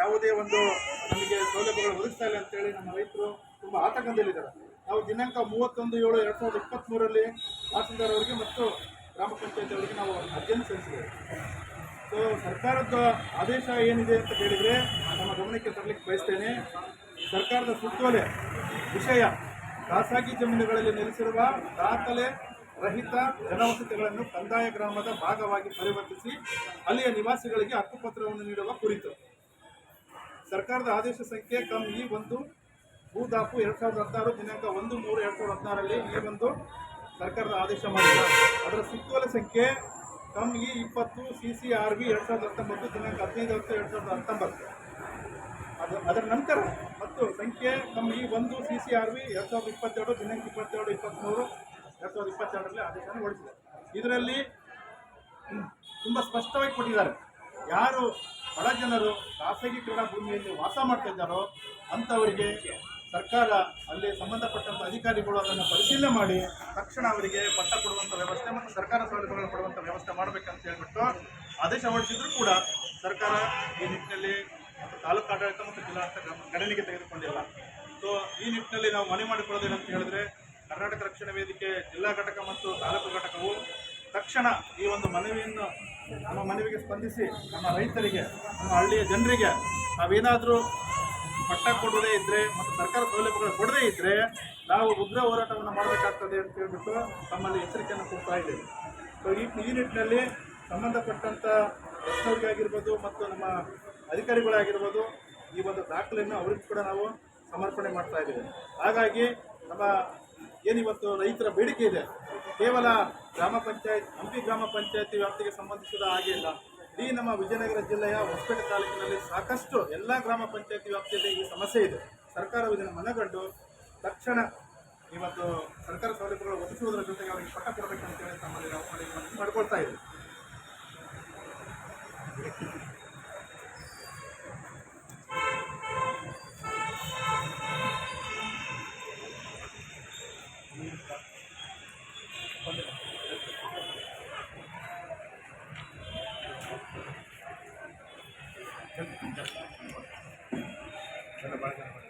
ಯಾವುದೇ ಒಂದು ನಮಗೆ ಸೌಲಭ್ಯಗಳು ಒದಗಿಸ್ತಾ ಇಲ್ಲ ಅಂತೇಳಿ ನಮ್ಮ ರೈತರು ತುಂಬ ಆತಂಕದಲ್ಲಿದ್ದಾರೆ. ನಾವು ದಿನಾಂಕ ಮೂವತ್ತೊಂದು, ಏಳು, ಎರಡು ಸಾವಿರದ ಇಪ್ಪತ್ತ್ಮೂರರಲ್ಲಿ ತಹಸೀಲ್ದಾರ್ ಅವರಿಗೆ ಮತ್ತು ಗ್ರಾಮ ಪಂಚಾಯತ್ ಅವರಿಗೆ ನಾವು ಅರ್ಜಿಯನ್ನು ಸಲ್ಲಿಸಿದ್ದೇವೆ. ಸೊ ಸರ್ಕಾರದ ಆದೇಶ ಏನಿದೆ ಅಂತ ಹೇಳಿದರೆ ನಮ್ಮ ಗಮನಕ್ಕೆ ತರಲಿಕ್ಕೆ ಬಯಸ್ತೇನೆ. ಸರ್ಕಾರದ ಸುತ್ತೋಲೆ ವಿಷಯ ಖಾಸಗಿ ಜಮೀನುಗಳಲ್ಲಿ ನೆಲೆಸಿರುವ ದಾಖಲೆ ರಹಿತ ಜನವಸತಿಗಳನ್ನು ಕಂದಾಯ ಗ್ರಾಮದ ಭಾಗವಾಗಿ ಪರಿವರ್ತಿಸಿ ಅಲ್ಲಿಯ ನಿವಾಸಿಗಳಿಗೆ ಹಕ್ಕುಪತ್ರವನ್ನು ನೀಡುವ ಕುರಿತು. ಸರ್ಕಾರದ ಆದೇಶ ಸಂಖ್ಯೆ ಕಮ್ ಈ ಒಂದು ಭೂದಾಪು ಎರಡು ಸಾವಿರದ ಹದಿನಾರು ದಿನಾಂಕ ಒಂದು ಮೂರು ಎರಡು ಸಾವಿರದ ಹದಿನಾರರಲ್ಲಿ ಈ ಒಂದು ಸರ್ಕಾರದ ಆದೇಶ ಮಾಡಿದೆ ಅದರ ಸುತ್ತೋಲೆ ಸಂಖ್ಯೆ ಕಮ್ ಇ ಇಪ್ಪತ್ತು ಸಿ ಸಿ ಆರ್ ಬಿ ಎರಡು ಸಾವಿರದ ಹತ್ತೊಂಬತ್ತು ದಿನಾಂಕ ಹದಿನೈದು ಹತ್ತು ಎರಡು ಸಾವಿರದ ಹತ್ತೊಂಬತ್ತು. ಅದು ಅದರ ನಂತರ ಮತ್ತು ಸಂಖ್ಯೆ ಕಮ್ ಇ ಒಂದು ಸಿ ಸಿ ಆರ್ ಬಿ ಎರಡು ಸಾವಿರದ ಇಪ್ಪತ್ತೆರಡು ದಿನಾಂಕ ಇಪ್ಪತ್ತೆರಡು ಇಪ್ಪತ್ತ್ಮೂರು ಎರಡು ಸಾವಿರದ ಇಪ್ಪತ್ತೆರಡರಲ್ಲಿ ಆದೇಶವನ್ನು ಹೊರಡಿಸಿದೆ. ಇದರಲ್ಲಿ ತುಂಬ ಸ್ಪಷ್ಟವಾಗಿ ಕೊಟ್ಟಿದ್ದಾರೆ. ಯಾರು ಬಡ ಜನರು ಖಾಸಗಿ ಕ್ರೀಡಾ ಭೂಮಿಯಲ್ಲಿ ವಾಸ ಮಾಡ್ತಾ ಇದ್ದಾರೋ ಅಂಥವರಿಗೆ ಸರ್ಕಾರ ಅಲ್ಲಿ ಸಂಬಂಧಪಟ್ಟಂಥ ಅಧಿಕಾರಿಗಳು ಅದನ್ನು ಪರಿಶೀಲನೆ ಮಾಡಿ ತಕ್ಷಣ ಅವರಿಗೆ ಪಟ್ಟ ಕೊಡುವಂಥ ವ್ಯವಸ್ಥೆ ಮತ್ತು ಸರ್ಕಾರ ಸೌಲಭ್ಯಗಳನ್ನು ಕೊಡುವಂಥ ವ್ಯವಸ್ಥೆ ಮಾಡಬೇಕಂತ ಹೇಳ್ಬಿಟ್ಟು ಆದೇಶ ಹೊರಡಿಸಿದ್ರು ಕೂಡ ಸರ್ಕಾರ ಈ ನಿಟ್ಟಿನಲ್ಲಿ ತಾಲೂಕು ಆಡಳಿತ ಮತ್ತು ಜಿಲ್ಲಾಡಳಿತ ಗಣನೆಗೆ ತೆಗೆದುಕೊಂಡಿಲ್ಲ. ಸೊ ಈ ನಿಟ್ಟಿನಲ್ಲಿ ನಾವು ಮನೆ ಮಾಡಿಕೊಳ್ಳೋದೇನಂತ ಹೇಳಿದ್ರೆ ಕರ್ನಾಟಕ ರಕ್ಷಣಾ ವೇದಿಕೆ ಜಿಲ್ಲಾ ಘಟಕ ಮತ್ತು ತಾಲೂಕು ಘಟಕವು ತಕ್ಷಣ ಈ ಒಂದು ಮನವಿಯನ್ನು ನಮ್ಮ ಮನವಿಗೆ ಸ್ಪಂದಿಸಿ ನಮ್ಮ ರೈತರಿಗೆ, ನಮ್ಮ ಹಳ್ಳಿಯ ಜನರಿಗೆ ನಾವೇನಾದರೂ ಪಟ್ಟ ಕೊಡದೇ ಇದ್ದರೆ ಮತ್ತು ಸರ್ಕಾರ ಸೌಲಭ್ಯಗಳು ಕೊಡದೇ ಇದ್ದರೆ ನಾವು ಉಗ್ರ ಹೋರಾಟವನ್ನು ಮಾಡಬೇಕಾಗ್ತದೆ ಅಂತ ಹೇಳ್ಬಿಟ್ಟು ತಮ್ಮಲ್ಲಿ ಎಚ್ಚರಿಕೆಯನ್ನು ಕೊಡ್ತಾ ಇದ್ದೇವೆ. ಸೊ ಈ ಈ ನಿಟ್ಟಿನಲ್ಲಿ ಸಂಬಂಧಪಟ್ಟಂಥ ರಕ್ಷಣರಿಗೆ ಆಗಿರ್ಬೋದು ಮತ್ತು ನಮ್ಮ ಅಧಿಕಾರಿಗಳಾಗಿರ್ಬೋದು ಈ ಒಂದು ದಾಖಲೆಯನ್ನು ಅವರಿಗೆ ಕೂಡ ನಾವು ಸಮರ್ಪಣೆ ಮಾಡ್ತಾ ಇದ್ದೇವೆ. ಹಾಗಾಗಿ ನಮ್ಮ ಏನಿವತ್ತು ರೈತರ ಬೇಡಿಕೆ ಇದೆ, ಕೇವಲ ಗ್ರಾಮ ಪಂಚಾಯತ್, ಹಂಪಿ ಗ್ರಾಮ ಪಂಚಾಯತಿ ವ್ಯಾಪ್ತಿಗೆ ಸಂಬಂಧಿಸಿದ ಹಾಗೆ ಇಲ್ಲ. ಇಡೀ ನಮ್ಮ ವಿಜಯನಗರ ಜಿಲ್ಲೆಯ ಹೊಸಪೇಟೆ ತಾಲೂಕಿನಲ್ಲಿ ಸಾಕಷ್ಟು ಎಲ್ಲ ಗ್ರಾಮ ಪಂಚಾಯತಿ ವ್ಯಾಪ್ತಿಯಲ್ಲಿ ಈ ಸಮಸ್ಯೆ ಇದೆ. ಸರ್ಕಾರವು ಇದನ್ನು ಮನಗಂಡು ತಕ್ಷಣ ಇವತ್ತು ಸರ್ಕಾರ ಸೌಲಭ್ಯಗಳು ಒದಗಿಸುವುದರ ಜೊತೆಗೆ ಅವರಿಗೆ ಪಟ್ಟ ಕೊಡಬೇಕಂತೇಳಿ ತಮ್ಮಲ್ಲಿ ನಾವು ಮಾಡ್ಕೊಳ್ತಾ ಇದ್ದೀವಿ. चलो बाहर